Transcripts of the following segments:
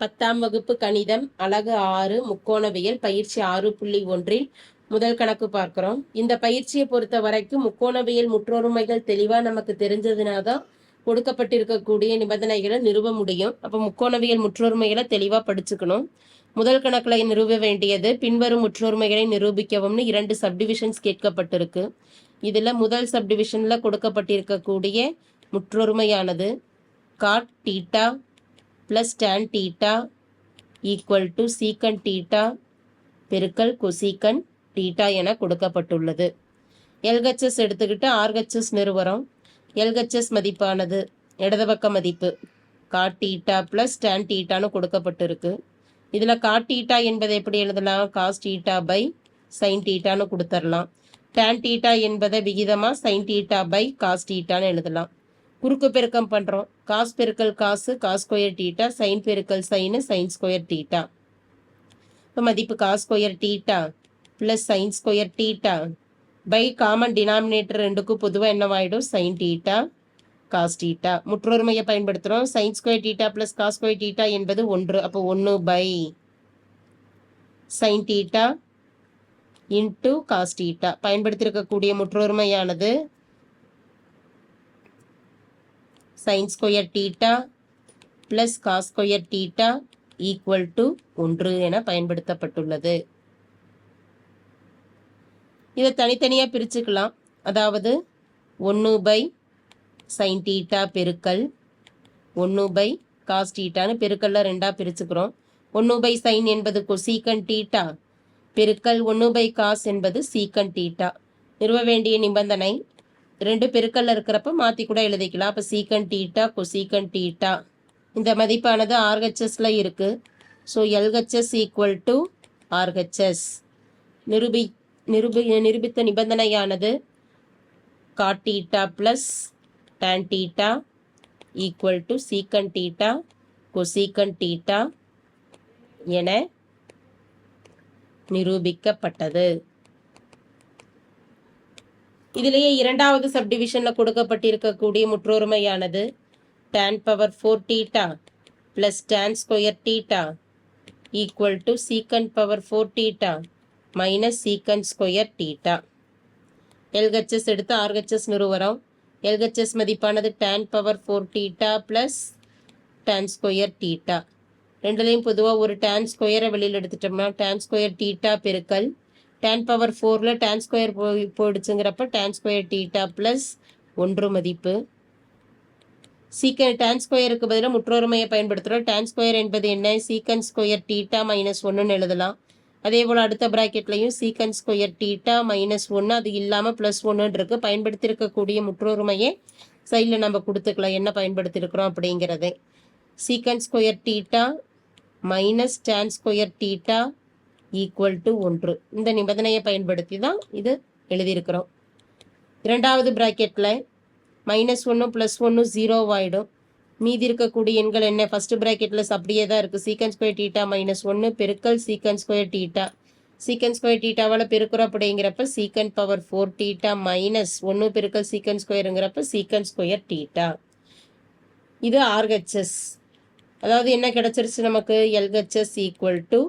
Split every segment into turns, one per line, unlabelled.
பத்தாம் வகுப்பு கணிதம் அலகு ஆறு முக்கோணவியல் பயிற்சி ஆறு புள்ளி ஒன்றில் முதல் கணக்கு பார்க்கிறோம். இந்த பயிற்சியை பொறுத்த வரைக்கும் முக்கோணவியல் முற்றொருமைகள் தெளிவா நமக்கு தெரிஞ்சதுனாதான் கொடுக்கப்பட்டிருக்கக்கூடிய நிபந்தனைகளை நிறுவ முடியும். அப்ப முக்கோணவியல் முற்றொருமைகளை தெளிவா படிச்சுக்கணும். முதல் கணக்கில் நிறுவ வேண்டியது பின்வரும் முற்றொருமைகளை நிரூபிக்கவும்னு இரண்டு சப்டிவிஷன்ஸ் கேட்கப்பட்டிருக்கு. இதுல முதல் சப்டிவிஷன்ல கொடுக்கப்பட்டிருக்கக்கூடிய முற்றொருமையானது cot theta plus tan theta equal to sec theta பெருக்கல் கொசீக்கன் டீட்டா என கொடுக்கப்பட்டுள்ளது. எல்ஹெச்எஸ் எடுத்துக்கிட்டு ஆர்ஹெச்எஸ் நிறுவனம். எல்ஹெச்எஸ் மதிப்பானது இடது பக்க மதிப்பு. காட்டீட்டா ப்ளஸ் டேன் டீட்டான்னு கொடுக்கப்பட்டிருக்கு. இதில் காட்டீட்டா என்பதை எப்படி எழுதலாம்? காஸ் டீட்டா பை சைன் டீட்டான்னு கொடுத்துடலாம் டேன் டீட்டா என்பதை விகிதமாக சைன் டீட்டா பை காஸ் டீட்டான்னு எழுதலாம். குறுக்கு பெருக்கம் பண்ணுறோம் காஸ் பெருக்கல் cos cos square theta sine பெருக்கல் சைனு சைன் ஸ்கொயர் டீட்டா இப்போ மதிப்பு cos square theta plus sine square theta by common denominator ரெண்டுக்கும் பொதுவாக என்னவாயிடும்? சைன் டீட்டா காஸ் டீட்டா முற்றொருமையை பயன்படுத்துகிறோம் sine square theta plus cos square theta என்பது ஒன்று. அப்போ ஒன்று by sine theta into cos theta பயன்படுத்தியிருக்கக்கூடிய முற்றொருமையானது sine square theta plus cos square theta equal to ஒன்று என பயன்படுத்தப்பட்டுள்ளது. இதை தனித்தனியாக பிரிச்சுக்கலாம். அதாவது ஒன்று பை சைன் டீட்டா பெருக்கல் ஒன்று பை காஸ் டீட்டான்னு பெருக்கல்ல ரெண்டாக பிரிச்சுக்கிறோம். ஒன்று பை சைன் என்பது கொசீக்கன் டீட்டா பெருக்கல் ஒன்று பை காஸ் என்பது சீக்கன் டீட்டா நிறுவ வேண்டிய நிபந்தனை ரெண்டு பெருக்கல்ல இருக்கிறப்ப மாற்றி கூட எழுதிக்கலாம். அப்போ சீக்கன் டீட்டா கொசீக்கன் டீட்டா இந்த மதிப்பானது ஆர்ஹெச்எஸ்ல இருக்கு. So LHS equal to RHS நிரூபி நிரூபி நிரூபித்த நிபந்தனையானது cot theta plus tan theta equal to sec theta cosec theta என நிரூபிக்கப்பட்டது. இதிலேயே இரண்டாவது சப்டிவிஷன்ல கொடுக்கப்பட்டிருக்கக்கூடிய முற்றொருமையானது tan power four theta plus tan square theta equal to sec power four theta minus sec square theta LHS எடுத்து RHS நிறுவனம். LHS மதிப்பானது tan power four theta plus tan square theta ரெண்டுலேயும் பொதுவாக ஒரு டேன் ஸ்கொயரை வெளியில் எடுத்துட்டோம்னா டேன் ஸ்கொயர் டீட்டா பெருக்கல் டேன் பவர் ஃபோரில் டேன் ஸ்கொயர் போய் போயிடுச்சுங்கிறப்ப டேன் ஸ்கொயர் டீட்டா ப்ளஸ் ஒன்று மதிப்பு. சீக்கன் டேன் ஸ்கொயருக்கு பதிலாக முற்றொருமையை பயன்படுத்துகிறோம் டேன் ஸ்கொயர் என்பது என்ன? சீக்கன் ஸ்கொயர் டீட்டா மைனஸ் ஒன்றுன்னு எழுதலாம். அதே போல் அடுத்த ப்ராக்கெட்லையும் சீக்கன் ஸ்கொயர் டீட்டா மைனஸ் ஒன்று அது இல்லாமல் ப்ளஸ் ஒன்றுன்னு இருக்குது பயன்படுத்தியிருக்கக்கூடிய முற்றொருமையை சைடில் நம்ம கொடுத்துக்கலாம். என்ன பயன்படுத்தியிருக்கிறோம் அப்படிங்கிறது. Sec square theta minus tan square theta equal to ஒன்று. இந்த நிபந்தனையை பயன்படுத்தி தான் இது எழுதியிருக்கிறோம். இரண்டாவது ப்ராக்கெட்டில் மைனஸ் ஒன்று ப்ளஸ் ஒன்று ஜீரோவாயிடும் மீதி இருக்கக்கூடிய எண்கள் என்ன? ஃபர்ஸ்ட் ப்ராக்கெட்டில் அப்படியே தான் இருக்குது சீக்கன் ஸ்கொயர் டீட்டா மைனஸ் ஒன்று பெருக்கல் sec square theta sec square டீட்டாவால் பெருக்கிறோம் அப்படிங்கிறப்ப சீக்கன் பவர் ஃபோர் டீட்டா மைனஸ் ஒன்று பெருக்கல் சீக்கன் ஸ்கொயருங்கிறப்ப சீக்கன் ஸ்கொயர் டீட்டா இது ஆர்ஹெச்எஸ் அதாவது என்ன கிடச்சிருச்சு நமக்கு? எல்ஹெச்எஸ் ஈக்குவல் டு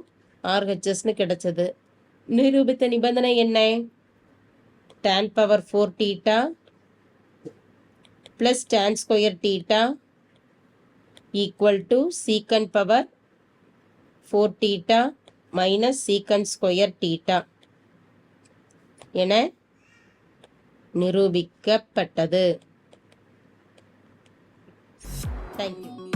ஆர்ஹெச்எஸ்னு கிடைச்சது. நிரூபித்த நிபந்தனை என்ன? Tan power four theta plus tan square theta equal to sec power four theta minus sec square theta என நிரூபிக்கப்பட்டது. Thank you